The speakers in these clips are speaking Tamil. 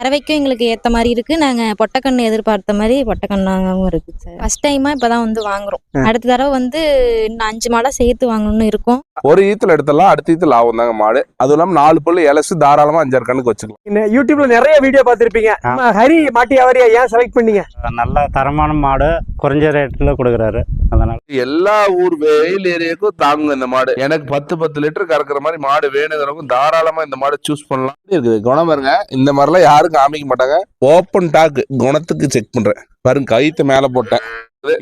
கறவைக்கும் எங்களுக்கு ஏத்த மாதிரி இருக்கு. நாங்க பொட்டக்கண்ணு எதிர்பார்த்த மாதிரி பொட்டக்கண்ணாகவும் இருக்கு சார் ஃபர்ஸ்ட் டைமா இப்பதான் வந்து வாங்குறோம். அடுத்த தடவை வந்து இன்னும் அஞ்சு மாடை சேர்த்து வாங்கணும்னு இருக்கோம். ஒரு ஈத்துல எடுத்துடலாம் அடுத்த ஈத்துல லாபம் தாங்க மாடு. அதுவும் இல்லாம நாலு புல்லு இலசு தாராளமா அஞ்சாறு கண்ணுக்கு வச்சுக்கலாம். யூடியூப்ல நிறைய வீடியோ பார்த்திருப்பீங்க. ஹரி மாட்டி வியாபாரியா ஏன் செலக்ட் பண்ணீங்க? நல்ல தரமான மாடு குறைஞ்ச ரேட்டில் கொடுக்குறாரு. அதனால எல்லா ஊர் வெயில் ஏரியாவுக்கும் தாங்குங்க இந்த மாடு. எனக்கு பத்து பத்து லிட்டர் கறக்குற மாதிரி மாடு வேணுங்கிறவங்க தாராளமா இந்த மாடு சூஸ் பண்ணலாம். இருக்குது? குணம் பாருங்க. இந்த மாதிரிலாம் யாரும் காமிக்க மாட்டாங்க. ஓப்பன் டாக் குணத்துக்கு செக் பண்றேன். பாருங்க கைத்த மேல போட்டேன்.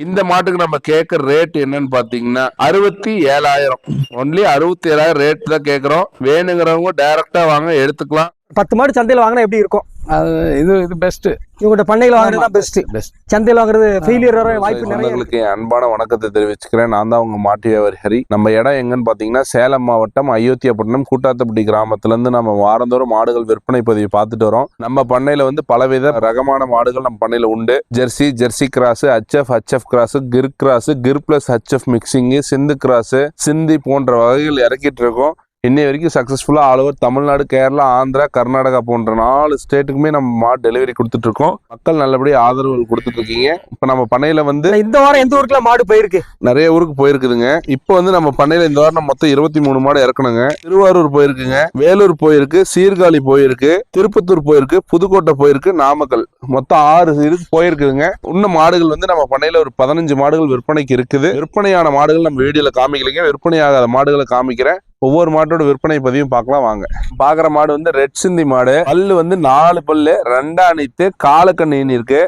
இந்த மாட்டுக்கு நம்ம கேட்கற ரேட் என்னன்னு பாத்தீங்கன்னா அறுபத்தி ஏழாயிரம். ஒன்லி அறுபத்தி ஏழாயிரம் ரேட் தான் கேக்குறோம் வேணுங்கிறவங்க டைரக்டா வாங்க எடுத்துக்கலாம். பத்து மாடு சந்தையில வாங்கினா எப்படி இருக்கும்? அது இது இது பெஸ்ட் இவங்ககிட்ட பண்ணையில வாங்குறது தான் பெஸ்ட் பெஸ்ட் சந்தையில வாங்குறது ஃபெயிலியர் வர வாய்ப்பு நிறைய. உங்களுக்கு அன்பான வணக்கத்தை தெரிவிச்சுக்கிறேன். நான் தான் உங்க மாட்டு வியாபாரி ஹரி. நம்ம இடம் எங்கன்னு பாத்தீங்கன்னா சேலம் மாவட்டம் அயோத்தியாப்பட்டினம் கூட்டாத்தப்பட்டி கிராமத்துல இருந்து நம்ம வாரந்தோறும் மாடுகள் விற்பனை பதிவு பார்த்துட்டு வரோம். நம்ம பண்ணையில வந்து பலவித ரகமான மாடுகள் நம்ம பண்ணையில உண்டு. Jersey Jersey cross HF HF cross Gir cross Gir plus HF mixing Sindhu cross Sindhi போன்ற வகைகள் இறக்கிட்டு இருக்கோம். இன்னை வரைக்கும் சக்ஸஸ்ஃபுல்லாக ஆல் ஓவர் தமிழ்நாடு கேரளா ஆந்திரா கர்நாடகா போன்ற நாலு ஸ்டேட்டுக்குமே நம்ம மாடு டெலிவரி கொடுத்துட்டு இருக்கோம் மக்கள் நல்லபடியாக ஆதரவு கொடுத்துட்டு இருக்கீங்க இப்போ நம்ம பண்ணையில வந்து இந்த வாரம் எந்த ஊருக்குலாம் மாடு போயிருக்கு? நிறைய ஊருக்கு போயிருக்குதுங்க. இப்போ வந்து நம்ம பண்ணையில இந்த வாரம் மொத்தம் இருபத்தி மூணு மாடு இறக்கணுங்க. திருவாரூர் போயிருக்குங்க வேலூர் போயிருக்கு சீர்காழி போயிருக்கு திருப்பத்தூர் போயிருக்கு புதுக்கோட்டை போயிருக்கு நாமக்கல். மொத்தம் ஆறு இதுக்கு போயிருக்குதுங்க. இன்னும் மாடுகள் வந்து நம்ம பண்ணையில ஒரு பதினஞ்சு மாடுகள் விற்பனைக்கு இருக்குது. விற்பனையான மாடுகள் நம்ம வீடியோல காமிக்கலைங்க. விற்பனையாகாத மாடுகளை காமிக்கிறேன். ஒவ்வொரு மாட்டோட விற்பனை பதிவும் பார்க்கலாம் வாங்க. பாக்குற மாடு வந்து ரெட் சிந்தி மாடு. பல்லு வந்து நாலு பல்லு ரெண்டா நீத்து காலக்கண்ணு இருக்கு.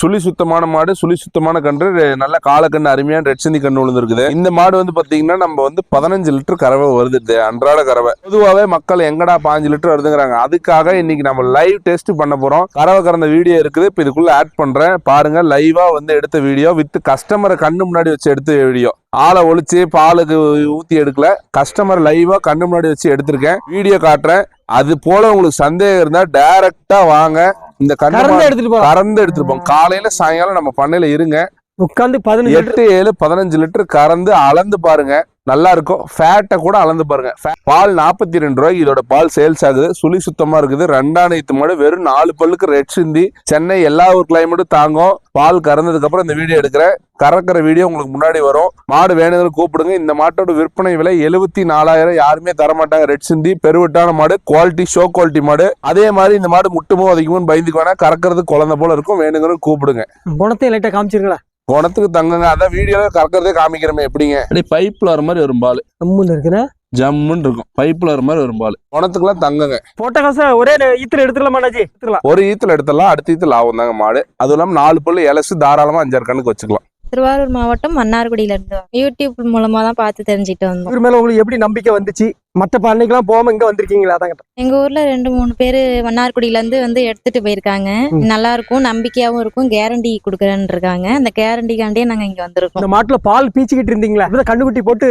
சுழி சுத்தமான மாடு சுழி சுத்தமான கன்று நல்ல காலக்கண்ணு அருமையான ரெட் சிந்தி கண்ணு விழுந்துருக்குது. இந்த மாடு வந்து பார்த்தீங்கன்னா நம்ம வந்து பதினஞ்சு லிட்டர் கறவை வருது. அன்றாட கறவை. பொதுவாகவே மக்கள் எங்கடா பாஞ்சு லிட்டர் வருதுங்கிறாங்க. அதுக்காக இன்னைக்கு நம்ம லைவ் டெஸ்ட் பண்ண போகிறோம் கறவை கறந்த வீடியோ இருக்குது. இப்போ இதுக்குள்ளே ஆட் பண்ணுறேன் பாருங்க லைவாக வந்து எடுத்த வீடியோ வித் கஸ்டமரை கண்ணு முன்னாடி வச்சு எடுத்த வீடியோ ஆளை ஒழிச்சு பாலுக்கு ஊற்றி எடுக்கல. கஸ்டமர் லைவாக கண்ணு முன்னாடி வச்சு எடுத்திருக்கேன். வீடியோ காட்டுறேன். அது போல உங்களுக்கு சந்தேகம் இருந்தால் டைரக்டா வாங்க. இந்த கறந்து எடுத்துட்டு கறந்து எடுத்துருப்போம் காலையில சாயங்காலம் நம்ம பண்ணையில இருங்க. உட்காந்து பதினஞ்சு எட்டு ஏழு பதினஞ்சு லிட்டர் கறந்து அளந்து பாருங்க. நல்லா இருக்கும் ஃபேட்டை கூட அளந்து பாருங்க. பால் நாற்பத்தி ரெண்டு ரூபாய் இதோட பால் சேல்ஸ் ஆகுது. சுழி சுத்தமா இருக்குது. ரெண்டாயிரத்து மாடு வெறும் நாலு பல்லுக்கு ரெட் சிந்தி. சென்னை எல்லா ஊர் கிளைமேட்டும் தாங்கும். பால் கறந்ததுக்கு அப்புறம் இந்த வீடியோ எடுக்கிறேன். கறக்கிற வீடியோ உங்களுக்கு முன்னாடி வரும். மாடு வேணுங்கிற கூப்பிடுங்க. இந்த மாட்டோட விற்பனை விலை எழுபத்தி நாலாயிரம் யாருமே தரமாட்டாங்க. ரெட் சிந்தி. பெருவட்டான மாடு. குவாலிட்டி ஷோ குவாலிட்டி மாடு. அதே மாதிரி இந்த மாடு முட்டுமோ அதிகமும் பயந்துக்கு வேணா கறக்கிறது குழந்தை போல இருக்கும். வேணுங்கிற கூப்பிடுங்க. குணத்தையும் லைட்டா காமிச்சிருங்களா குணத்துக்கு தங்குங்க. அதான் வீடியோல கறக்கிறதே காமிக்கிறமே எப்படிங்க? அப்படியே பைப்ல வர மாதிரி வரும் பால். அம்முன்னு இருக்குண்ணே. ஜம்முன்னு இருக்கும். பைப்ல வர மாதிரி வரும் பால். குணத்துக்குலாம் தங்குங்க. போட்ட காசை ஒரே ஈத்துல எடுத்துக்கலாம் மாட்டாஜி எடுத்துக்கலாம். ஒரு ஈத்துல எடுத்துடலாம் அடுத்த ஈத்துல லாபம் தாங்க மாடு. அதுவும் இல்லாம நாலு பல்லு இலசு தாராளமா அஞ்சாறு கண்ணுக்கு வச்சுக்கலாம். திருவாரூர் மாவட்டம் மன்னார்குடியில இருந்து. யூடியூப் மூலமா தான் பார்த்து தெரிஞ்சுட்டு வந்தோம். மேல உங்களுக்கு எப்படி நம்பிக்கை வந்துச்சு? மத்த பண்ணைக்கெல்லாம் போகாம இங்க வந்திருக்கீங்களா அதான். எங்க ஊர்ல ரெண்டு மூணு பேரு மன்னார்குடியில இருந்து வந்து எடுத்துட்டு போயிருக்காங்க. நல்லா இருக்கும் நம்பிக்கையாவும் இருக்கும் கேரண்டி கொடுக்குறேன்னு இருக்காங்க அந்த கேரண்டிக்காண்டியே நாங்க இங்க வந்திருக்கோம். இந்த மாட்டுல பால் பீச்சிக்கிட்டு இருந்தீங்களா? இப்பதான் கண்ணுக்குட்டி போட்டு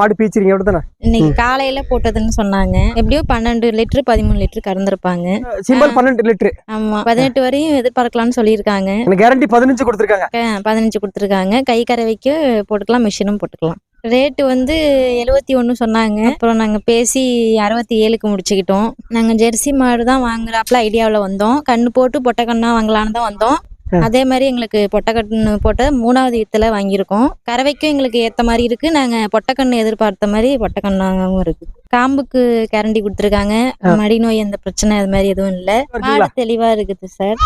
மாடு பீச்சிருங்க இன்னைக்கு காலையில போட்டதுன்னு சொன்னாங்க. எப்படியும் பன்னெண்டு லிட்டர் பதிமூணு லிட்டர் கறந்துருப்பாங்க. சிம்பிள் பன்னெண்டு லிட்டரு. ஆமா பதினெட்டு வரையும் எதிர்பார்க்கலாம்னு சொல்லியிருக்காங்க. கேரண்டி பதினஞ்சு கொடுத்துருக்காங்க. பதினஞ்சு கொடுத்துருக்காங்க. கை கறவைக்கு போட்டுக்கலாம் மிஷினும் போட்டுக்கலாம். ரேட்டு வந்து எழுபத்தி ஒன்று சொன்னாங்க. அப்புறம் நாங்கள் பேசி அறுபத்தி ஏழுக்கு முடிச்சுக்கிட்டோம். நாங்கள் ஜெர்சி மாடு தான் வாங்குறாப்புல ஐடியாவில் வந்தோம். கண்ணு போட்டு பொட்டை கண்ணா வாங்கலான்னு தான் வந்தோம். அதே மாதிரி எங்களுக்கு பொட்டைக்கண்ணு போட்ட மூணாவது ஈத்துல வாங்கியிருக்கோம். கறவைக்கும் எங்களுக்கு ஏற்ற மாதிரி இருக்கு. நாங்கள் பொட்டைக்கண்ணு எதிர்பார்த்த மாதிரி பொட்டைக்கண்ணாகவும் இருக்கு. காம்புக்கு கேரண்டி கொடுத்துருக்காங்க. மடி நோய் எந்த பிரச்சனை அது மாதிரி எதுவும் இல்லை? மாடு தெளிவா இருக்குது சார்.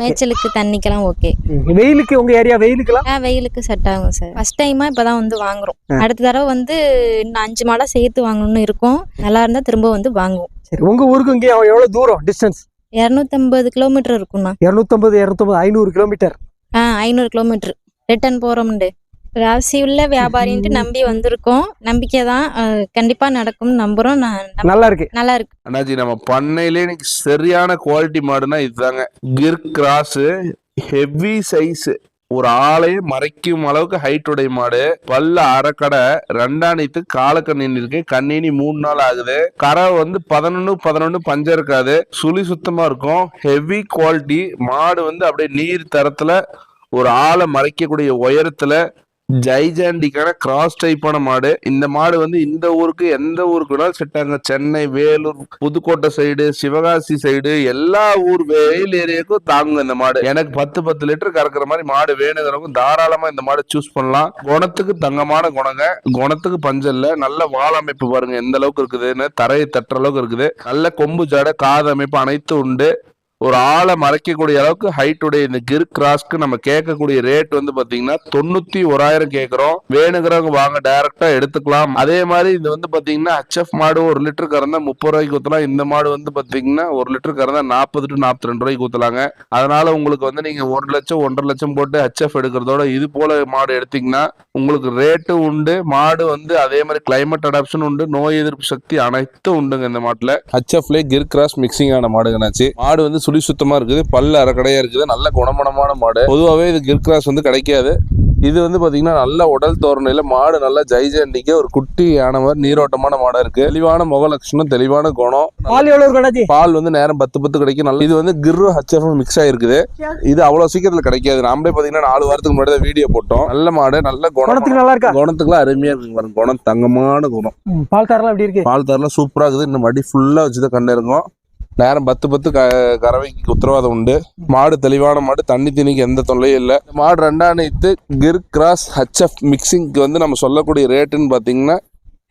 மேய்ச்சலுக்கு தண்ணிக்கெல்லாம் ஓகே. வெயிலுக்கு உங்க ஏரியா வெயிலுக்குலாம் ஆ வெயிலுக்கு செட் ஆகும் சார். ஃபர்ஸ்ட் டைமா இப்பதான் வந்து வாங்குறோம். அடுத்த தடவை வந்து இன்னும் அஞ்சு மாடை சேர்த்து வாங்கணும்னு இருக்கோம். நல்லா இருந்தா திரும்ப வந்து வாங்குவோம். சரி உங்க ஊருக்கு இங்கே எவ்வளவு தூரம்? டிஸ்டன்ஸ் இரநூத்தம்பது கிலோமீட்டர் இருக்கும்ண்ணா. இருநூத்தம்பது இருநூத்தம்பது ஐநூறு கிலோமீட்டர் ஆ ஐநூறு கிலோமீட்டர் ரிட்டர்ன் போறோம்ண்டு. ராசி உள்ள வியாபாரின்ட்டு நம்பி வந்திருக்கோம். நம்பிக்கை தான் கண்டிப்பா நடக்கும்னு நம்புறோம். நல்லா இருக்கு நல்லா இருக்கு அண்ணாச்சி நம்ம பண்ணையிலே இன்னைக்கு சரியான குவாலிட்டி மாடுனா இதுதாங்க. கிர் கிராஸ் ஹெவி சைஸ் ஒரு ஆளையே மறைக்கும் அளவுக்கு ஹைட் உடைய மாடு. பல்ல அரைக்கடை ரெண்டாணித்து காலக்கண்ணீன் இருக்கு கண்ணீனி மூணு நாள் ஆகுது. கரை வந்து பதினொன்னு பதினொன்னு பஞ்சம் இருக்காது. சுழி சுத்தமா இருக்கும். ஹெவி குவாலிட்டி மாடு வந்து அப்படியே நீர் தரத்துல ஒரு ஆளை மறைக்கக்கூடிய உயரத்துல ஜைஜாண்டிக்கான கிராஸ் டைப்பான மாடு. இந்த மாடு வந்து இந்த ஊருக்கு எந்த ஊருக்கு வேணாலும் செட் ஆகுங்க. சென்னை வேலூர் புதுக்கோட்டை சைடு சிவகாசி சைடு எல்லா ஊர் வெயில் ஏரியாவுக்கும் தாங்குங்க இந்த மாடு. எனக்கு பத்து பத்து லிட்டர் கறக்குற மாதிரி மாடு வேணுங்கிறவங்க தாராளமா இந்த மாடு சூஸ் பண்ணலாம். குணத்துக்கு தங்கமான குணங்க. குணத்துக்கு பஞ்சல்ல நல்ல வால் அமைப்பு பாருங்க. எந்த அளவுக்கு இருக்குதுன்னு தரையை தட்டுற அளவுக்கு இருக்குது. நல்ல கொம்பு ஜாடை காது அமைப்பு அனைத்தும் உண்டு. ஒரு ஆளை மறைக்கக்கூடிய அளவுக்கு ஹைட்டுடைய இந்த கிர் கிராஸ்க்கு நம்ம கேட்கக்கூடிய ரேட் வந்து பாத்தீங்கன்னா தொண்ணூத்தி ஓராயிரம் கேட்கறோம். வேணுங்கிறவங்க வாங்க டைரக்டா எடுத்துக்கலாம். அதே மாதிரி இது வந்து பாத்தீங்கன்னா ஹச்எஃப் மாடு ஒரு லிட்டர் கறந்தா முப்பது ரூபாய்க்கு ஊத்தலாம். இந்த மாடு வந்து பாத்தீங்கன்னா ஒரு லிட்டர் கறந்தா நாற்பது டு நாற்பத்தி ரெண்டு ரூபாய்க்கு ஊத்தலாங்க. அதனால உங்களுக்கு வந்து நீங்க ஒரு லட்சம் ஒன்றரை லட்சம் போட்டு ஹச்எஃப் எடுக்கிறதோட இது போல மாடு எடுத்தீங்கன்னா உங்களுக்கு ரேட்டும் உண்டு. மாடு வந்து அதே மாதிரி கிளைமேட் அடாப்ஷன் உண்டு. நோய் எதிர்ப்பு சக்தி அனைத்தும் உண்டுங்க இந்த மாட்டுல. ஹச்எஃப்ல கிர் கிராஸ் மிக்சிங் ஆன மாடுங்கனாச்சு. மாடு வந்து சுழி சுத்தமா இருக்குது பல்லு அரைக்கடையா இருக்குது நல்ல குணமனமான மாடு. பொதுவாகவே இது கிர் கிராஸ் வந்து கிடைக்காது. இது வந்து பாத்தீங்கன்னா நல்ல உடல் தோரணையில மாடு நல்லா ஜைஜாண்டிக்க ஒரு குட்டி மாதிரி நீரோட்டமான மாடா இருக்கு. தெளிவான முக லட்சணம் தெளிவான குணம். பால் வந்து நேரம் பத்து பத்து கிடைக்கும். நல்ல இது வந்து கிர்ரு ஹச்எஃப் மிக்ஸ் ஆயிருக்குது. இது அவ்வளவு சீக்கிரத்துல கிடைக்காது. நாமளே பாத்தீங்கன்னா நாலு வாரத்துக்கு முன்னாடி தான் வீடியோ போட்டோம். நல்ல மாடு நல்ல குணத்துக்கு நல்லா இருக்கா? குணத்துக்குலாம் அருமையா இருக்குங்க பாருங்க. குணம் தங்கமான குணம். பால் தரலாம் எப்படி இருக்கு? பால் தரலாம் சூப்பரா இருக்குது. இன்னும் மடி ஃபுல்லா வச்சுதான் கண்ணு இருக்கும் நேரம் பத்து பத்து க கறவைக்கு உத்தரவாதம் உண்டு. மாடு தெளிவான மாடு தண்ணி தண்ணிக்கு எந்த தொல்லையும் இல்லை. மாடு ரெண்டாம் நீத்து கிர் கிராஸ் ஹச்எஃப் மிக்சிங்க்கு வந்து நம்ம சொல்லக்கூடிய ரேட்டுன்னு பார்த்தீங்கன்னா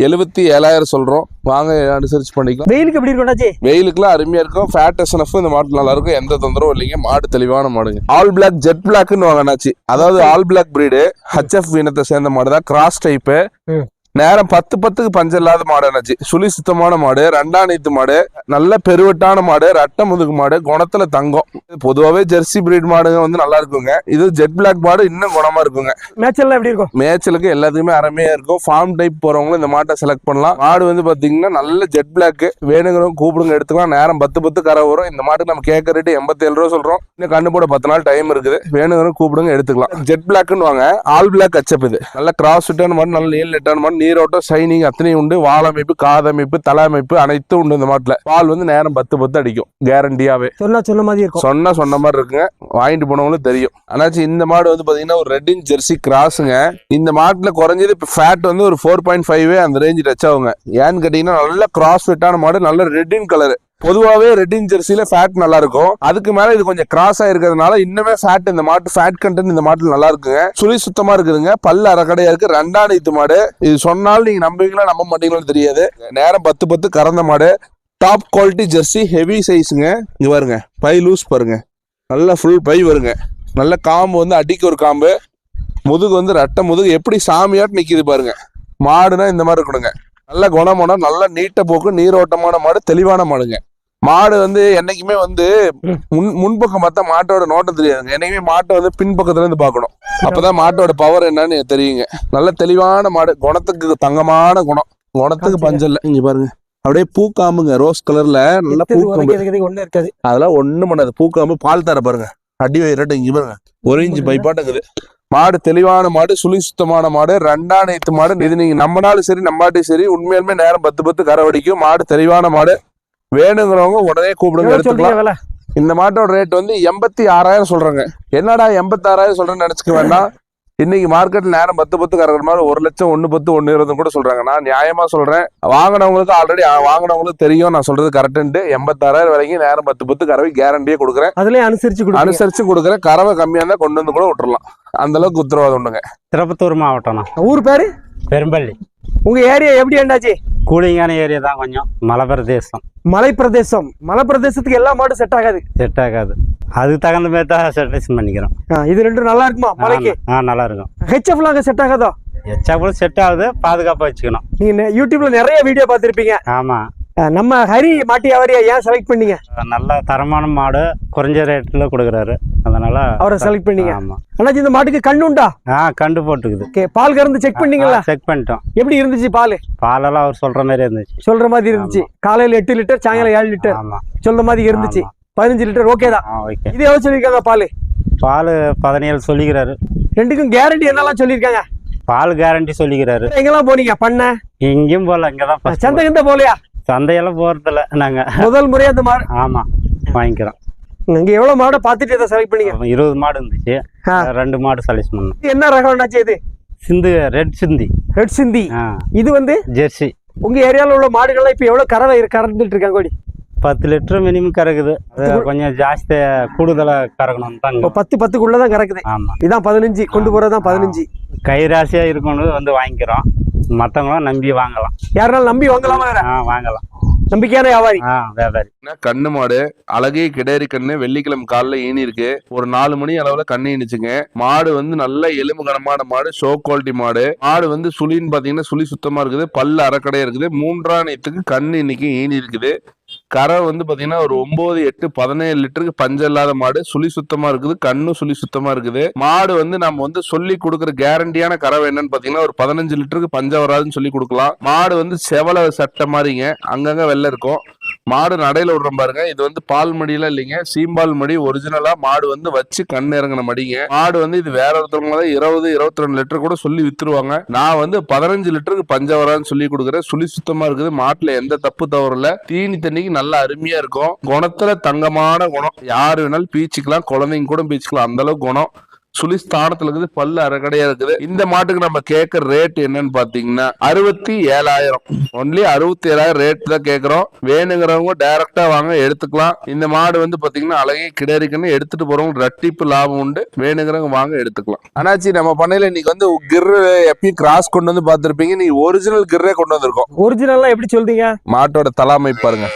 எழுபத்தி ஏழாயிரம் சொல்றோம். வாங்க அனுசரிச்சு பண்ணிக்கலாம். வெயிலுக்கு எப்படி இருக்கும் வெயிலுக்குலாம் அருமையா இருக்கும். ஃபேட் எஸ்என்எஃப் இந்த மாட்டு நல்லா இருக்கும். எந்த தொந்தரவும் இல்லைங்க. மாடு தெளிவான மாடுங்க. ஆல் பிளாக் ஜெட் பிளாக்னு வாங்கினாச்சு அதாவது ஆல் பிளாக் பிரீடு ஹச்எஃப் இனத்தை சேர்ந்த மாடு தான் கிராஸ் டைப்பு. நேரம் பத்து பத்துக்கு பஞ்சம் இல்லாத மாடு என்னாச்சு? சுழி சுத்தமான மாடு ரெண்டாம் நீத்து மாடு நல்ல பெருவட்டான மாடு ரெட்டை முதுகு மாடு குணத்துல தங்கம். பொதுவாகவே ஜெர்சி பிரீட் மாடுங்க வந்து நல்லா இருக்குங்க. இது ஜெட் பிளாக் மாடு இன்னும் குணமா இருக்குங்க. மேட்செல்லாம் எப்படி இருக்கும்? மேய்ச்சலுக்கு எல்லாத்துக்குமே அருமையா இருக்கும். ஃபார்ம் டைப் போறவங்களும் இந்த மாட்டை செலக்ட் பண்ணலாம். மாடு வந்து பாத்தீங்கன்னா நல்ல ஜெட் பிளாக். வேணுங்கிறவங்க கூப்பிடுங்க எடுத்துக்கலாம். நேரம் பத்து பத்து கரை வரும். இந்த மாட்டுக்கு நம்ம கேட்க ரேட்டு எண்பத்தி ஏழு ரூபா சொல்றோம். இன்னும் கண்ணு போட பத்து நாள் டைம் இருக்குது. வேணுங்கிறவங்க கூப்பிடுங்க எடுத்துக்கலாம். ஜெட் பிளாக்னு வாங்க ஆல் பிளாக் அச்சப் இது. நல்ல கிராஸ் ஃபிட்டான மாடு நல்ல நீல் நெட்டான மாடு நீரோட்டம் சைனிங் அத்தனையும் உண்டு. வால் அமைப்பு காது அமைப்பு தலை அமைப்பு அனைத்தும் உண்டு இந்த மாட்டுல. பால் வந்து நேரம் பத்து பத்து அடிக்கும். கேரண்டியாவே சொன்னா சொன்ன மாதிரி இருக்கும். சொன்னா சொன்ன மாதிரி இருக்குங்க. வாங்கிட்டு போனவங்களும் தெரியும். ஆனாச்சு இந்த மாடு வந்து பாத்தீங்கன்னா ஒரு ரெட்டின் ஜெர்சி கிராஸுங்க இந்த மாட்டுல குறைஞ்சது இப்போ ஃபேட் வந்து ஒரு ஃபோர் பாயிண்ட் ஃபைவ் அந்த ரேஞ்சு டச் ஆகுங்க ஏன்னு கேட்டீங்கன்னா நல்ல கிராஸ் ஃபிட்டான மாடு நல்ல ரெட்டின் கலர் பொதுவாகவே ரெட்டின் ஜெர்சியில ஃபேட் நல்லா இருக்கும் அதுக்கு மேல இது கொஞ்சம் கிராஸ் ஆயிருக்கிறதுனால இன்னுமே ஃபேட் இந்த மாட்டு ஃபேட் கண்டென்ட் இந்த மாட்டுல நல்லா இருக்குங்க சுழி சுத்தமா இருக்குதுங்க. பல்லு அறக்கடையா இருக்கு. ரெண்டாம் நீத்து மாடு. இது சொன்னாலும் நீங்க நம்புவீங்களா நம்ப மாட்டீங்களான்னு தெரியாது. நேரம் பத்து பத்து கறந்த மாடு. டாப் குவாலிட்டி ஜெர்சி ஹெவி சைஸுங்க இங்க பாருங்க. பை லூஸ் பாருங்க. நல்லா ஃபுல் பை வருங்க. நல்ல காம்பு வந்து அடிக்க ஒரு காம்பு. முதுகு வந்து ரெட்டை முதுகு. எப்படி சாமியாட்டு நிக்குது பாருங்க. மாடுனா இந்த மாதிரி இருக்கணுங்க. நல்ல குணமான நல்ல நீட்ட போக்கு நீரோட்டமான மாடு தெளிவான மாடுங்க. மாடு வந்து என்னைக்குமே வந்து முன் முன்பக்கம் பார்த்தா மாட்டோட நோட்டம் தெரியாதுங்க. என்னைக்குமே மாட்டை வந்து பின்பக்கத்துல இருந்து பார்க்கணும். அப்பதான் மாட்டோட பவர் என்னன்னு தெரியுங்க. நல்ல தெளிவான மாடு குணத்துக்கு தங்கமான குணம். குணத்துக்கு பஞ்சம் இல்லை. இங்க பாருங்க. அப்படியே பூக்காம்புங்க ரோஸ் கலர்ல நல்ல பூக்காம்பு. இருக்காது? அதெல்லாம் ஒண்ணும் பண்ணாது. பூக்காம பால் தர பாருங்க. அடி வயிறட்டு இங்க பாருங்க. ஒரு இன்ச்சு பைப்பாட்டுக்குது மாடு தெளிவான மாடு சுழி சுத்தமான மாடு ரெண்டா நேத்து மாடு. இது நீங்க நம்மனாலும் சரி நம்மாட்டையும் சரி உண்மையாலுமே நேரம் பத்து பத்து கரை வடிக்கும். மாடு தெளிவான மாடு. வேணுங்கிறவங்க உடனே கூப்பிடுங்க எடுத்துக்கலாம். இந்த மாட்டோட ரேட் வந்து எண்பத்தி ஆறாயிரம் சொல்றாங்க. என்னடா எண்பத்தி ஆறாயிரம் சொல்றேன்னு நினைச்சுக்க வேண்டாம். இன்னைக்கு மார்க்கெட்ல நேரம் பத்து பத்து கறக்கிற மாதிரி ஒரு லட்சம் ஒண்ணு பத்து ஒண்ணு இருபது கூட சொல்றாங்க. நான் நியாயமா சொல்றேன். வாங்கினவங்களுக்கு ஆல்ரெடி வாங்கினவங்களுக்கு தெரியும். நான் சொல்றது கரெக்டுன்ட்டு எண்பத்தாறாயிரம் வரைக்கும் நேரம் பத்து பத்து கறவை கேரண்டியே கொடுக்குறேன். அதுலயே அனுசரிச்சு அனுசரிச்சு கொடுக்குறேன். கறவை கம்மியா இருந்தா கொண்டு வந்து கூட விட்டுறலாம். அந்த அளவுக்கு உத்தரவாதம் உண்டுங்க. திருப்பத்தூர் மாவட்டம்ண்ணா. ஊர் பேரு? பெரும்பள்ளி. உங்க ஏரியா எப்படி என்னாச்சு கூலிங்கான ஏரியா தான் கொஞ்சம். மலை பிரதேசம் மலை பிரதேசம் மலை பிரதேசத்துக்கு எல்லா மாடும் செட் ஆகாது. செட் ஆகாது. அதுக்கு தகுந்த மாதிரி தான் செட்டேஷன் பண்ணிக்கிறோம். இது ரெண்டும் நல்லா இருக்குமா? மலைக்கு? ஆ நல்லா இருக்கும். ஹெச்எஃப்லாம் அங்க செட் ஆகாதோ? கூட செட் ஆகுது பாதுகாப்பாக வச்சுக்கணும். நீங்க நெ- யூடியூப்ல நிறைய வீடியோ பார்த்திருப்பீங்க. ஆமாம் நம்ம ஹரி மாட்டி அவரையா ஏன் செலக்ட் பண்ணீங்க? நல்ல தரமான மாடு குறைஞ்ச ரேட்டில் கொடுக்குறாரு. அதனால அவரை செலக்ட் பண்ணீங்க. ஆமாம் அண்ணாச்சி இந்த மாட்டுக்கு கண்ணு உண்டா? ஆ கண்டு போட்டுக்குது. ஓகே பால் கறந்து செக் பண்ணீங்களா? செக் பண்ணிட்டோம். எப்படி இருந்துச்சு பால்? பாலெல்லாம் அவர் சொல்கிற மாதிரி இருந்துச்சு. சொல்ற மாதிரி இருந்துச்சு. காலையில எட்டு லிட்டர் சாயங்காலம் ஏழு லிட்டர். ஆமாம் சொல்ற மாதிரி இருந்துச்சு. பதினஞ்சு லிட்டர் ஓகே தான். ஓகே இது எவ்வளவு சொல்லியிருக்காங்க பால்? பால் பதினேழு சொல்லிக்கிறாரு. ரெண்டுக்கும் கேரண்டி என்னெல்லாம் சொல்லியிருக்காங்க? பால் கேரண்டி சொல்லிக்கிறாரு. எங்கெல்லாம் போனீங்க? பண்ண? எங்கேயும் போகல இங்கே தான் சந்தை கிட்ட போலையா சந்தையெல்லாம் போகிறதில்ல நாங்கள் முதல் முறையா இந்த மாடு ஆமாம் வாங்கிக்கிறோம். இங்க எவ்வளவு மாடை பார்த்துட்டு இதை செலக்ட் பண்ணீங்க? இருபது மாடு இருந்துச்சு. ரெண்டு மாடு செலக்ட் பண்ணோம். என்ன ரகம் என்னாச்சு இது? சிந்து ரெட் சிந்தி. ரெட் சிந்தி. இது வந்து ஜெர்சி. உங்க ஏரியால உள்ள மாடுகள்லாம் இப்ப எவ்வளவு கறவை கறந்துட்டு இருக்காங்க கோடி? பத்து லிட்டர் மினிமம் கறக்குது. கொஞ்சம் ஜாஸ்தி கூடுதலாக கறக்கணும் தாங்க பத்து பத்துக்குள்ளதான் கறக்குது. ஆமாம் இதான் பதினஞ்சு கொண்டு போறதுதான் பதினஞ்சு. கை ராசியாக இருக்கணும் வந்து வாங்கிக்கிறோம். மற்றவங்களும் நம்பி வாங்கலாம். யாருனாலும் நம்பி வாங்கலாமா? ஆ வாங்கலாம். நம்பிக்கையான வியாபாரி. ஆ வியாபாரி. கண்ணு மாடு? அழகே கிடேரி கண்ணு வெள்ளிக்கிழமை காலைல ஈனி இருக்கு. ஒரு நாலு மணி அளவுல கண்ணு ஈனிச்சுங்க மாடு வந்து நல்ல எலும்பு கனமான மாடு ஷோ குவாலிட்டி மாடு. மாடு வந்து சுழின்னு பாத்தீங்கன்னா சுழி சுத்தமா இருக்குது பல்லு அரைக்கடை இருக்குது. மூன்றாம் நேத்துக்கு கண்ணு இன்னைக்கு ஈனி இருக்குது. கரை வந்து பாத்தீங்கன்னா ஒரு ஒன்பது எட்டு பதினேழு லிட்டருக்கு பஞ்சம் இல்லாத மாடு. சுழி சுத்தமா இருக்குது. கண்ணும் சுழி சுத்தமா இருக்குது. மாடு வந்து நம்ம வந்து சொல்லி கொடுக்குற கேரண்டியான கறவை என்னன்னு பாத்தீங்கன்னா ஒரு பதினஞ்சு லிட்டருக்கு பஞ்சம் வராதுன்னு சொல்லி கொடுக்கலாம். மாடு வந்து செவல சட்டை மாதிரிங்க அங்கங்க வெள்ளை இருக்கும். மாடு நடையில விடுறோம் பாருங்க. இது வந்து பால் மடியெல்லாம் இல்லைங்க. சீம்பால் மடி ஒரிஜினலா மாடு வந்து வச்சு கண் இறங்கின மடிங்க. மாடு வந்து இது வேற ஒருத்தவங்க தான் இருபது இருபத்தி ரெண்டு லிட்டர் கூட சொல்லி வித்துருவாங்க. நான் வந்து பதினஞ்சு லிட்டருக்கு பஞ்சவரான்னு சொல்லி கொடுக்குறேன். சுழி சுத்தமா இருக்குது. மாட்டுல எந்த தப்பு தவறு இல்ல. தீனி தண்ணிக்கு நல்லா அருமையா இருக்கும். குணத்துல தங்கமான குணம். யாரு வேணாலும் பீச்சுக்கலாம். குழந்தைங்க கூட பீச்சிக்கலாம். அந்த அளவுக்கு குணம். சுழி ஸ்தானத்துல இருக்குது பல்லு அரைக்கடையா இருக்குது. இந்த மாட்டுக்கு நம்ம கேட்கற ரேட் என்னன்னு பாத்தீங்கன்னா அறுபத்தி ஏழாயிரம். ஒன்லி அறுபத்தி ஏழாயிரம் ரேட் தான் கேட்கறோம். வேணுங்கிறவங்க டைரக்டா வாங்க எடுத்துக்கலாம். இந்த மாடு வந்து பாத்தீங்கன்னா அழகே கிடரிக்குன்னு எடுத்துட்டு போறவங்க ரட்டிப்பு லாபம் உண்டு. வேணுங்கிறவங்க வாங்க எடுத்துக்கலாம். அண்ணாச்சி நம்ம பண்ணையில இன்னைக்கு வந்து கிர்ரு எப்பயும் கிராஸ் கொண்டு வந்து பார்த்திருப்பீங்க. நீ ஒரிஜினல் கிர்ரே கொண்டு வந்திருக்கோம். ஒரிஜினல்லாம் எப்படி சொல்றீங்க? மாட்டோட தலை அமைப்பு பாருங்க.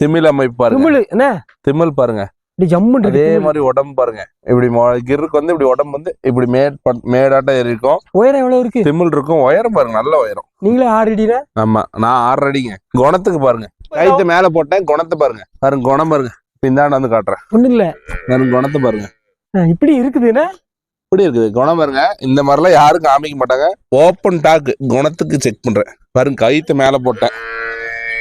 திமில் அமைப்பு பாருங்க. என்ன? திமில் பாருங்க. ஜம்முன்னு அதே மாதிரி உடம்பு பாருங்க. இப்படி மொ- கிர்ருக்கு வந்து இப்படி உடம்பு வந்து இப்படி மேட் மேடாட்டம் ஏறி இருக்கும் உயரம் எவ்வளவு இருக்கு? திமில் இருக்கும். உயரம் பாருங்க நல்ல உயரம். நீங்களே ஆறு அடினா ஆமா நான் ஆறு அடிங்க. குணத்துக்கு பாருங்க. கைத்து மேல போட்டேன் குணத்தை பாருங்க. பாருங்க குணம் பாருங்க. பிந்தாண்ட வந்து காட்டுறேன். ஒண்ணு இல்ல பாருங்க குணத்தை பாருங்க. இப்படி இருக்குதுன்னா இப்படி இருக்குது. குணம் பாருங்க. இந்த மாதிரிலாம் யாரும் காமிக்க மாட்டாங்க. ஓப்பன் டாக் குணத்துக்கு செக் பண்றேன். பாருங்க கைத்து மேல போட்டேன்.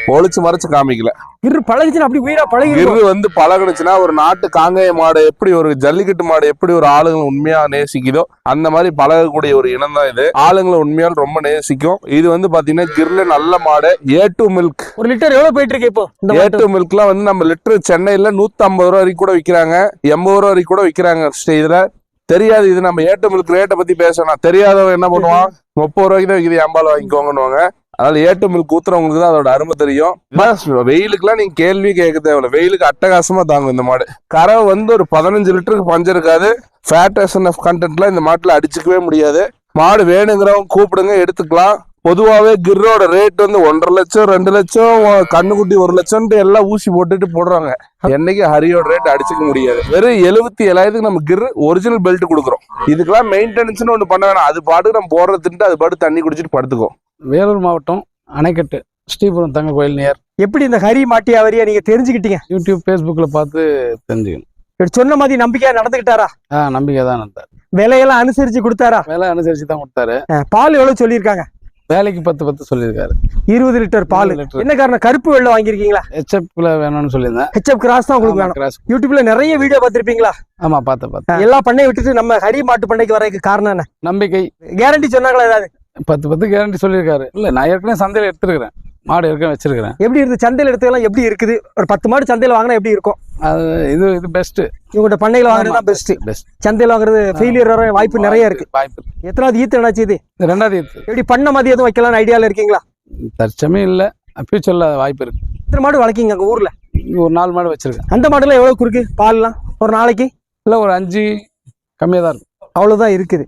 ஒளிச்சு மறைச்சு காமிக்கல. இரு பழகுச்சுன்னா அப்படி உயிரா பழகி கிரு வந்து பழகுனுச்சுன்னா ஒரு நாட்டு காங்கேய மாடு எப்படி ஒரு ஜல்லிக்கட்டு மாடு எப்படி ஒரு ஆளுங்களை உண்மையா நேசிக்குதோ அந்த மாதிரி பழகக்கூடிய ஒரு இனம் தான் இது. ஆளுங்களை உண்மையால் ரொம்ப நேசிக்கும். இது வந்து பாத்தீங்கன்னா கிர்ல நல்ல மாடு ஏ டு மில்க் ஒரு லிட்டர் எவ்வளவு போயிட்டு இருக்கு இப்போ? ஏ? டு மில்க்லாம் வந்து நம்ம லிட்டர் சென்னையில நூத்தி ஐம்பது ரூபா வரைக்கும் கூட விக்கிறாங்க. எண்பது ரூபா வரைக்கும் கூட விக்கிறாங்க ஸ்டே இதுல தெரியாது இது நம்ம ஏட்டம் மில்க் ரேட்டை பத்தி பேசணும். தெரியாதவன் என்ன பண்ணுவான்? முப்பது ரூபாய்க்கு தான் விக்குது எம்பால் வாங்கிக்கோங்கன்னுவாங்க. அதனால ஏட்டு மில்க் ஊத்துறவங்களுக்கு தான் அதோட அருமை தெரியும். வெயிலுக்கு வெயிலுக்குலாம் நீங்க கேள்வி கேட்க தேவையில்ல. வெயிலுக்கு அட்டகாசமா தாங்கும் இந்த மாடு. கறவை வந்து ஒரு பதினஞ்சு லிட்டருக்கு பஞ்சம் இருக்காது. ஃபேட் எஸ்என்எஃப் கண்டென்ட்லாம் இந்த மாட்டுல அடிச்சுக்கவே முடியாது. மாடு வேணுங்கிறவங்க கூப்பிடுங்க எடுத்துக்கலாம். பொதுவாகவே கிர்ரோட ரேட் வந்து ஒன்றரை லட்சம் ரெண்டு லட்சம் கண்ணுக்குட்டி ஒரு லட்சம்ன்ட்டு எல்லாம் ஊசி போட்டுட்டு போடுறாங்க. என்னைக்கு ஹரியோட ரேட் அடிச்சுக்க முடியாது. வெறும் எழுபத்தி ஏழாயிரத்துக்கு நம்ம கிர் ஒரிஜினல் பெல்ட் கொடுக்குறோம். இதுக்கெல்லாம் மெயின்டெனன்ஸ்னு ஒன்று பண்ண வேணாம். அது பாட்டுக்கு நம்ம போடுறது தின்ட்டு அது பாட்டு தண்ணி குடிச்சிட்டு படுத்துக்கும் வேலூர் மாவட்டம் அணைக்கட்டு ஸ்ரீபுரம் தங்க கோயில் நியர் எப்படி இந்த ஹரி மாட்டி அவரியா நீங்க தெரிஞ்சுக்கிட்டீங்க? யூடியூப் ஃபேஸ்புக்கில் பார்த்து தெரிஞ்சுக்கணும். சொன்ன மாதிரி நம்பிக்கையா நடந்துக்கிட்டாரா? ஆ நம்பிக்கை தான் இருந்தார் விலையெல்லாம் அனுசரிச்சு கொடுத்தாரா? வேலை அனுசரிச்சு தான் கொடுத்தாரு. பால் எவ்வளவு சொல்லியிருக்காங்க? வேலைக்கு பத்து பத்து சொல்லியிருக்காரு. இருபது லிட்டர் பால். என்ன காரணம்? கருப்பு வெள்ளம் வாங்கியிருக்கீங்களா? ஹெச்எப்ல வேணும்னு சொல்லியிருந்தேன். ஹெச்எப் கிராஸ் தான் உங்களுக்கு வேணும். cross. யூடியூப்ல நிறைய வீடியோ பார்த்திருப்பீங்களா? ஆமா பார்த்தேன் பார்த்தேன். எல்லா பண்ணையை விட்டுட்டு நம்ம ஹரி மாட்டு பண்ணைக்கு வரதுக்கு காரணம் என்ன? நம்பிக்கை. கேரண்டி சொன்னாங்களா ஏதாவது? பத்து பத்து கேரண்டி சொல்லியிருக்காரு. இல்ல நான் ஏற்கனவே சந்தையில் எடுத்துருக்கிறேன். மாடு ஏற்கனவே வச்சிருக்கிறேன். எப்படி இருந்து சந்தையில எடுத்ததெல்லாம் எப்படி இருக்குது? ஒரு பத்து மாடு சந்தையில வாங்கினா எப்படி இருக்கும்? அது இது இது பெஸ்ட் இவங்கள்ட்ட பண்ணையில வாங்குறது தான் பெஸ்ட் பெஸ்ட் சந்தையில வாங்குறது ஃபெயிலியர் வர வாய்ப்பு நிறைய இருக்கு. வாய்ப்பு இருக்கு. எத்தனாவது ஈத்து என்னாச்சு இது? ரெண்டாவது ஈத்து. எப்படி பண்ண மாதிரி எதுவும் வைக்கலாம்னு ஐடியால இருக்கீங்களா? தற்சமயம் இல்ல. ஃபியூச்சர்ல வாய்ப்பு இருக்கு. எத்தனை மாடு வளர்க்கீங்க அங்க ஊர்ல? இங்க ஒரு நாலு மாடு வச்சிருக்கேன். அந்த மாடுலாம் எவ்வளவு குறுக்கு பால்லாம்? ஒரு நாளைக்கு? இல்ல ஒரு அஞ்சு கம்மியா தான் இருக்கும் அவ்வளவுதான் இருக்குது.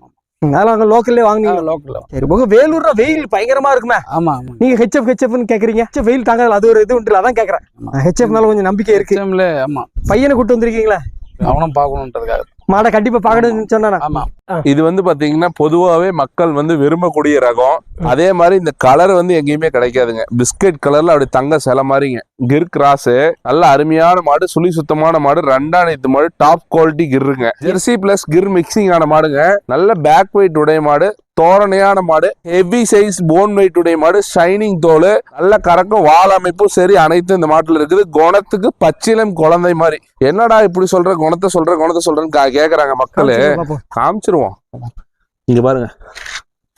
அதெல்லாம் அங்க லோக்கல்லே வாங்குனீங்க. லோக்கல்ல சரி உங்க வேலூர்ல வெயில் பயங்கரமா இருக்குமே. ஆமா ஆமா. நீங்க ஹெச்எஃப் ஹெச்எஃப்னு கேக்குறீங்க. வெயில் தாங்காது அது ஒரு இது உண்டு அதான் கேக்குறேன். ஹெச்எஃப் மேல கொஞ்சம் நம்பிக்கை இருக்கு. ஆமா. பையனை கூட்டு வந்திருக்கீங்களா? அவனும் பார்க்கணுன்றதுக்காக. மாடை கண்டிப்பா பாக்கணும்னு சொன்னானா? ஆமா. இது வந்து பாத்தீங்கன்னா பொதுவாகவே மக்கள் வந்து விரும்பக்கூடிய ரகம். அதே மாதிரி இந்த கலர் வந்து எங்கேயுமே கிடைக்காதுங்க. பிஸ்கட் கலர்ல அப்படி தங்க சில மாதிரிங்க. கிர் கிராஸ் நல்ல அருமையான மாடு சுழி சுத்தமான மாடு ரெண்டாயிரத்து மாடு டாப் குவாலிட்டி கிர்ருங்க ஜெர்சி பிளஸ் கிர் மிக்சிங் ஆன மாடுங்க. நல்ல பேக் வெயிட் உடைய மாடு தோரணையான மாடு ஹெவி சைஸ் போன் வெயிட் உடைய மாடு ஷைனிங் தோல் நல்ல கறக்கும் வால் அமைப்பும் சரி அனைத்தும் இந்த மாட்டுல இருக்குது. குணத்துக்கு பச்சிலம் குழந்தை மாதிரி. என்னடா இப்படி சொல்ற? குணத்தை சொல்ற? குணத்தை சொல்றேன்னு கேக்குறாங்க மக்களு. காமிச்சிருவோம் இங்க பாருங்க.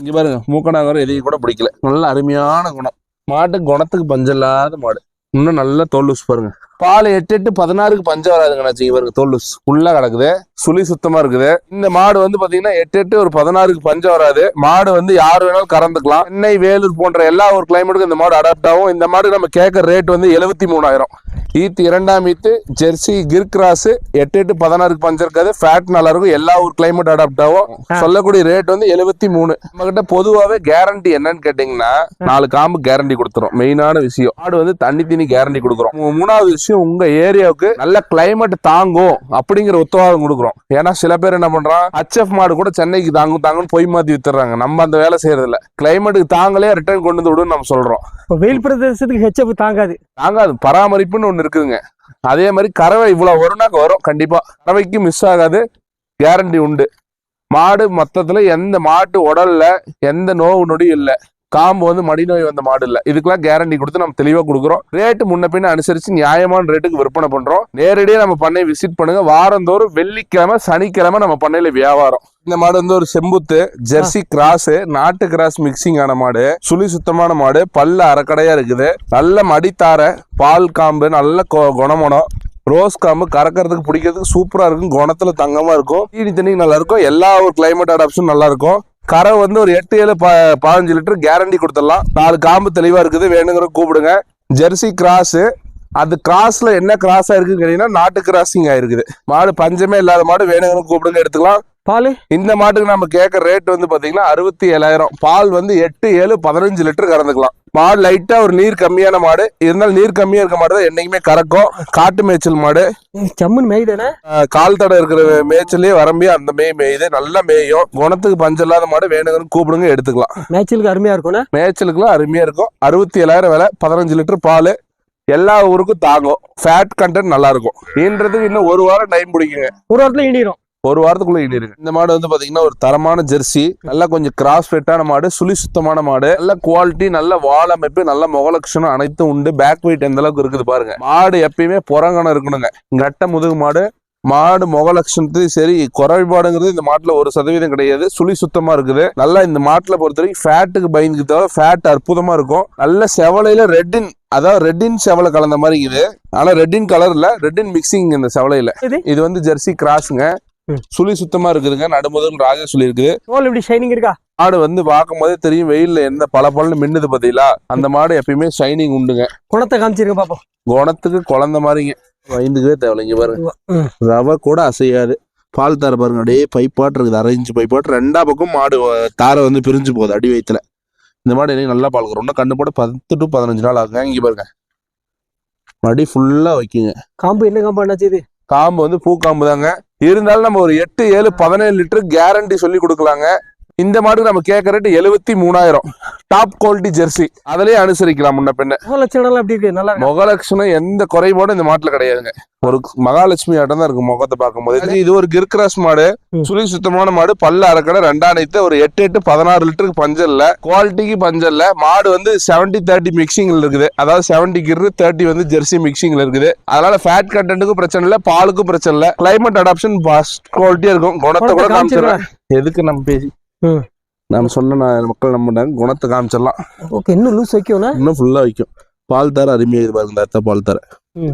இங்க பாருங்க மூக்கனாகரம் எதையும் கூட பிடிக்கல. நல்ல அருமையான குணம். மாட்டு குணத்துக்கு பஞ்சமில்லாத மாடு. இன்னும் நல்ல தோல் லூஸ் பாருங்க. பால் எட்டு எட்டு பதினாறுக்கு பஞ்சம் வராதுங்கண்ணாச்சி இவருக்கு தோல் ஃபுல்லா கிடக்குது. சுழி சுத்தமா இருக்குது. இந்த மாடு வந்து பாத்தீங்கன்னா எட்டு எட்டு ஒரு பதினாறுக்கு பஞ்சம் வராது. மாடு வந்து யார் வேணாலும் கறந்துக்கலாம். சென்னை வேலூர் போன்ற எல்லா ஒரு கிளைமேட்டுக்கும் இந்த மாடு அடாப்ட் ஆகும். இந்த மாடு நம்ம கேட்கற ரேட் வந்து எழுபத்தி மூணாயிரம். ஈத்து இரண்டாம் ஈத்து ஜெர்சி கிர் கிராஸ் எட்டு எட்டு பதினாறுக்கு பஞ்சம் இருக்காது. ஃபேட் நல்லா இருக்கும். எல்லா ஒரு கிளைமேட் அடாப்ட் ஆகும். சொல்லக்கூடிய ரேட் வந்து எழுபத்தி மூணு. நம்ம கிட்ட பொதுவாகவே கேரண்டி என்னன்னு கேட்டீங்கன்னா நாலு காம்பு கேரண்டி கொடுத்துரும். மெயினான விஷயம். மாடு வந்து தண்ணி தண்ணி கேரண்டி கொடுக்குறோம். மூணாவது விஷயம் உங்க ஏரியாவுக்கு நல்ல கிளைமேட் தாங்கும் அப்படிங்கிற உத்தரவாதம் கொடுக்குறோம். ஏன்னா சில பேர் என்ன பண்றான் ஹச்எஃப் மாடு கூட சென்னைக்கு தாங்கும் தாங்கும்னு பொய் மாத்தி வித்துறாங்க நம்ம அந்த வேலை செய்யறது இல்ல கிளைமேட்டுக்கு தாங்களே ரிட்டர்ன் கொண்டு வந்து விடுன்னு நம்ம சொல்றோம். வெயில் பிரதேசத்துக்கு ஹெச்எப் தாங்காது. தாங்காது. பராமரிப்புன்னு ஒண்ணு இருக்குதுங்க. அதே மாதிரி கறவை இவ்வளவு வரும்னாக்க வரும் கண்டிப்பா. கறவைக்கு மிஸ் ஆகாது. கேரண்டி உண்டு. மாடு மொத்தத்துல எந்த மாட்டு உடல்ல எந்த நோவு நொடி இல்ல. காம்பு வந்து மடி நோய் வந்த மாடு இல்லை இதுக்கெல்லாம் கேரண்டி கொடுத்து நம்ம தெளிவாக கொடுக்குறோம். ரேட்டு முன்ன பின்ன அனுசரித்து நியாயமான ரேட்டுக்கு விற்பனை பண்ணுறோம் நேரடியாக நம்ம பண்ணை விசிட் பண்ணுங்க. வாரந்தோறும் வெள்ளிக்கிழமை சனிக்கிழமை நம்ம பண்ணையில் வியாபாரம். இந்த மாடு வந்து ஒரு செம்புத்து ஜெர்சி கிராஸ் நாட்டு கிராஸ் மிக்சிங் ஆன மாடு. சுழி சுத்தமான மாடு. பல்ல அரைக்கடையா இருக்குது. நல்ல மடித்தார பால் காம்பு நல்ல கொ- ரோஸ் காம்பு கறக்கிறதுக்கு பிடிக்கிறதுக்கு சூப்பராக இருக்கும். குணத்தில் தங்கமாக இருக்கும். தீனி தண்ணி நல்லா இருக்கும். எல்லா ஒரு கிளைமேட் அடாப்ஷனும் நல்லா இருக்கும். கரை வந்து ஒரு எட்டு ஏழு ப பதினஞ்சு லிட்டர் கேரண்டி கொடுத்துடலாம். நாலு காம்பு தெளிவாக இருக்குது வேணுங்கிற கூப்பிடுங்க. ஜெர்சி கிராஸு அது கிராஸில் என்ன கிராஸாக இருக்குன்னு கேட்டிங்கன்னா நாட்டு கிராஸிங் ஆயிருக்குது மாடு பஞ்சமே இல்லாத மாடு வேணுங்கிற கூப்பிடுங்க எடுத்துக்கலாம். பால்? இந்த மாட்டுக்கு நம்ம கேட்க ரேட் வந்து பாத்தீங்கன்னா அறுபத்தி ஏழாயிரம். பால் வந்து எட்டு ஏழு பதினஞ்சு லிட்டர் கறந்துக்கலாம். மாடு லைட்டா ஒரு நீர் கம்மியான மாடு. இருந்தாலும் நீர் கம்மியா இருக்க மாடு தான் என்னைக்குமே கறக்கும். காட்டு மேய்ச்சல் மாடு. ஜம்முன்னு மேய்தானே? கால் தடை இருக்கிற மேய்ச்சலே வரம்பி அந்த மேய் மேயுது. நல்லா மேயும். குணத்துக்கு பஞ்சம் இல்லாத மாடு வேணுங்கன்னு கூப்பிடுங்க எடுத்துக்கலாம். மேய்ச்சலுக்கு அருமையா இருக்கும்ண்ணே மேய்ச்சலுக்குலாம் அருமையா இருக்கும். அறுபத்தி ஏழாயிரம் விலை பதினஞ்சு லிட்டர் பால். எல்லா ஊருக்கும் தாங்கும். ஃபேட் கண்டென்ட் நல்லா இருக்கும். ஈன்றதுக்கு இன்னும் ஒரு வாரம் டைம் பிடிக்குங்க. ஒரு வாரத்துல ஈடிரும் ஒரு வாரத்துக்குள்ள ஈடிருக்கு இந்த மாடு வந்து பாத்தீங்கன்னா ஒரு தரமான ஜெர்சி நல்லா கொஞ்சம் கிராஸ் ஃபிட்டான மாடு சுழி சுத்தமான மாடு நல்ல குவாலிட்டி நல்ல வால் அமைப்பு நல்ல முகலட்சணம் அனைத்தும் உண்டு. பேக் வெயிட் எந்த அளவுக்கு இருக்குது பாருங்க. மாடு எப்பயுமே புறங்கணம் இருக்கணுங்க. கட்ட முதுகு மாடு மாடு முகலட்சணத்துலையும் சரி குறைபாடுங்கிறது இந்த மாட்டுல ஒரு சதவீதம் கிடையாது. சுழி சுத்தமா இருக்குது. நல்லா இந்த மாட்டுல பொறுத்த வரைக்கும் ஃபேட்டுக்கு பயந்துக்கு தவிர ஃபேட் அற்புதமா இருக்கும். நல்ல செவலையில ரெட்டின் அதாவது ரெட்டின் செவலை கலந்த மாதிரி இருக்குது. ஆனா ரெட்டின் கலர் இல்ல ரெட்டின் மிக்சிங் இந்த செவலையில. இது? வந்து ஜெர்சி கிராஸுங்க. சுழி சுத்தமா இருக்குதுங்க. நடுமுதல் ராஜா சுழி இருக்குது தோல் எப்படி ஷைனிங் இருக்கா? மாடு வந்து பார்க்கும் போதே தெரியும் வெயில்ல எந்த பல பலன்னு மின்னுது பாத்தீங்களா அந்த மாடு எப்பயுமே ஷைனிங் உண்டுங்க. குணத்தை காமிச்சிருங்க பாப்போம். குணத்துக்கு குழந்த மாதிரிங்க. வைந்துக்கவே தேவையில்லைங்க பாருங்க. ம். ரவை கூட அசையாது. பால் தார பாருங்க அப்படியே பைப்பாட்டு இருக்குது. அரை இன்ச்சு பைப்பாட்டு. ரெண்டா பக்கம் மாடு தாரை வந்து பிரிஞ்சு போகுது அடி வயிற்றுல இந்த மாடு எனக்கு நல்லா பால் இன்னும் கண்டு போட பத்து டு பதினஞ்சு நாள் ஆகுங்க. இங்க பாருங்க. மடி ஃபுல்லா வைக்குங்க. காம்பு என்ன காம்பு என்னாச்சு இது? காம்பு வந்து பூ காம்பு தாங்க இருந்தாலும் நம்ம ஒரு எட்டு ஏழு பதினேழு லிட்டர் கேரண்டி சொல்லி கொடுக்கலாங்க. இந்த மாடுக்கு நம்ம கேட்க ரேட்டு எழுபத்தி மூணாயிரம். டாப் குவாலிட்டி ஜெர்சி அதுலயே அனுசரிக்கலாம் முன்ன பின்ன. இருக்கு? நல்லா முகலட்சணம் எந்த குறைபாடும் இந்த மாட்டுல கிடையாதுங்க. ஒரு மகாலட்சுமி ஆட்டம் தான் இருக்கு முகத்தை பார்க்கும்போது. இது ஒரு கிர்கிராஸ் மாடு. சுழி சுத்தமான மாடு. பல்ல அரைக்கடை ரெண்டாயிரத்து ஒரு எட்டு எட்டு பதினாறு லிட்டருக்கு பஞ்சம் இல்ல. குவாலிட்டிக்கு பஞ்சம் இல்ல. மாடு வந்து செவன்டி தேர்ட்டி மிக்சிங்ல இருக்குது. அதாவது செவன்டி கிரு தேர்ட்டி வந்து ஜெர்சி மிக்சிங்ல இருக்குது. அதனால ஃபேட் கண்டென்ட்டுக்கும் பிரச்சனை இல்ல பாலுக்கும் பிரச்சனை இல்ல. கிளைமேட் அடாப்ஷன் குவாலிட்டியா இருக்கும். குணத்தை கூட காமிச்சிடலாம். எதுக்கு நம்ம பேசி. நம்ம சொன்ன மக்கள் நம்பினாங்க குணத்தை காமிச்சிடலாம். ஓகே இன்னும் லூஸ் வைக்கும்னா இன்னும் ஃபுல்லா வைக்கும். பால் தர அருமையாக பாருங்க இந்த அத்தை பால் தர.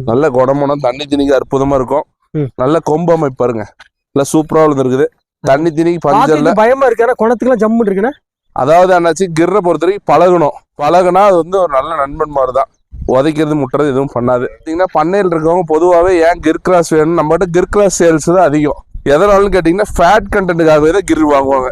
நல்ல குடமனம் தண்ணி திணிக்கு அற்புதமா இருக்கும். நல்ல கொம்பு அமைப்பு பாருங்க. நல்ல சூப்பரா இருக்குது தண்ணி திணிக்கு பாத்துக்கு பயமா இருக்கு குணத்துக்குலாம் ஜம்முன்னு இருக்குண்ணே அதாவது அண்ணாச்சி கிர்ரை பொறுத்த வரைக்கும் பழகணும். பழகுனா அது வந்து ஒரு நல்ல நண்பன் மாதிரி தான் உதைக்கிறது முட்டுறது எதுவும் பண்ணாது. பார்த்தீங்கன்னா பண்ணையில் இருக்கவங்க பொதுவாகவே ஏன் கிர் கிராஸ் வேணும் நம்மகிட்ட கிர் கிராஸ் சேல்ஸ் தான் அதிகம். எதனாலும் கேட்டிங்கன்னா ஃபேட் கண்டென்ட்டுக்காகவே தான் கிர் வாங்குவாங்க.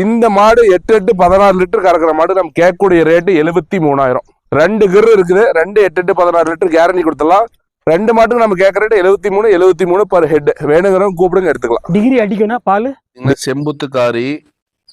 இந்த மாடு எட்டு எட்டு பதினாறு லிட்டர் கறக்கிற மாடு நம்ம கேட்கக்கூடிய ரேட்டு எழுபத்தி மூணாயிரம். ரெண்டு கிர் இருக்குது. ரெண்டு எட்டு எட்டு பதினாறு லிட்டர் கேரண்டி கொடுத்துடலாம். ரெண்டு மாட்டுக்கு நம்ம கேட்கற ரேட்டு எழுபத்தி மூணு எழுபத்தி மூணு பர் ஹெட் வேணுங்கிறவங்க கூப்பிடுங்க எடுத்துக்கலாம். டிகிரி அடிக்கணும் பால்? இந்த செம்புத்துக்காரி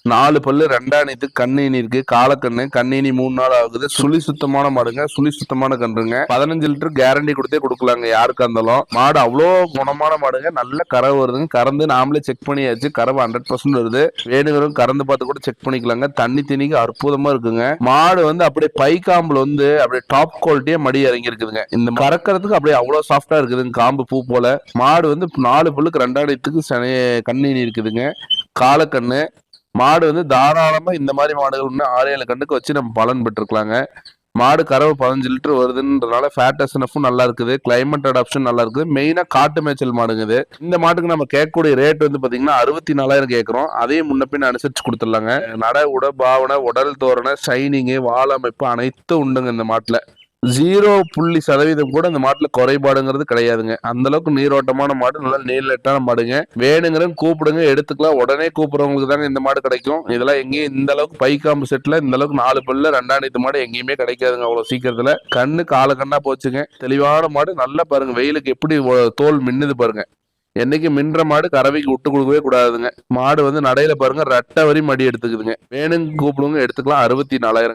நாலு பல்லு ரெண்டாணித்து கண்ணீனி இருக்கு. காலக்கண்ணு கண்ணீனி மூணு நாள் ஆகுது. சுழி சுத்தமான மாடுங்க. சுழி சுத்தமான கன்றுங்க. பதினஞ்சு லிட்டர் கேரண்டி கொடுத்தே கொடுக்கலாங்க. யாருக்கா இருந்தாலும். மாடு அவ்வளோ குணமான மாடுங்க. நல்ல கறவை வருதுங்க. கறந்து நாமளே செக் பண்ணியாச்சு. கறவை ஹண்ட்ரட் பர்சன்ட் வருது. வேணுங்கிறவங்க கறந்து பார்த்து கூட செக் பண்ணிக்கலாங்க. தண்ணி திணிக்கு அற்புதமா இருக்குங்க. மாடு வந்து அப்படியே பைக்காம்புல வந்து அப்படியே டாப் குவாலிட்டியா மடி இறங்கி இருக்குதுங்க இந்த கறக்கிறதுக்கு அப்படியே அவ்வளோ சாஃப்டா இருக்குதுங்க. காம்பு பூ போல. மாடு வந்து நாலு பல்லுக்கு ரெண்டாயிரத்துக்கு சனி கண்ணீனி இருக்குதுங்க. காலக்கண்ணு மாடு வந்து தாராளமாக இந்த மாதிரி மாடுகள் இன்னும் ஆறு ஏழு கண்ணுக்கு வச்சு நம்ம பலன் பெற்றுக்கலாங்க மாடு கறவை பதினஞ்சு லிட்டர் வருதுன்றதுனால ஃபேட் எஸ்என்எஃப்பும் நல்லா இருக்குது. கிளைமேட் அடாப்ஷன் நல்லா இருக்குது. மெயினாக காட்டு மேய்ச்சல் மாடுங்க இது. இந்த மாட்டுக்கு நம்ம கேட்கக்கூடிய ரேட் வந்து பார்த்தீங்கன்னா அறுபத்தி நாலாயிரம் கேட்குறோம். அதையும் முன்னப்பின் அனுசரிச்சு கொடுத்துடலாங்க. நட உட பாவனை உடல் தோரணை ஷைனிங்கு வால் அமைப்பு அனைத்தும் உண்டுங்க இந்த மாட்டில். ஜீரோ புள்ளி சதவீதம் கூட அந்த மாட்டுல குறைபாடுங்கிறது கிடையாதுங்க. அந்த அளவுக்கு நீரோட்டமான மாடு நல்லா நீளட்டான மாடுங்க. வேணுங்கிற கூப்பிடுங்க எடுத்துக்கலாம். உடனே கூப்பிடுறவங்களுக்கு தாங்க இந்த மாடு கிடைக்கும். இதெல்லாம் எங்கேயும் இந்த அளவுக்கு பைக்காம்பு செட்ல இந்த அளவுக்கு நாலு பல்ல ரெண்டாயிரத்து மாடு எங்கேயுமே கிடைக்காதுங்க அவ்வளவு சீக்கிரத்துல. கண்ணு கால கண்ணா போச்சுங்க. தெளிவான மாடு நல்லா பாருங்க. வெயிலுக்கு எப்படி தோல் மின்னுது பாருங்க. என்னைக்கு மின்ற மாடு கறவைக்கு விட்டு கொடுக்கவே கூடாதுங்க. மாடு வந்து நடையில பாருங்க ரெட்டை வரி மடி எடுத்துக்குதுங்க. வேணுங்க கூப்பிடுங்க எடுத்துக்கலாம். அறுபத்தி நாலாயிரம்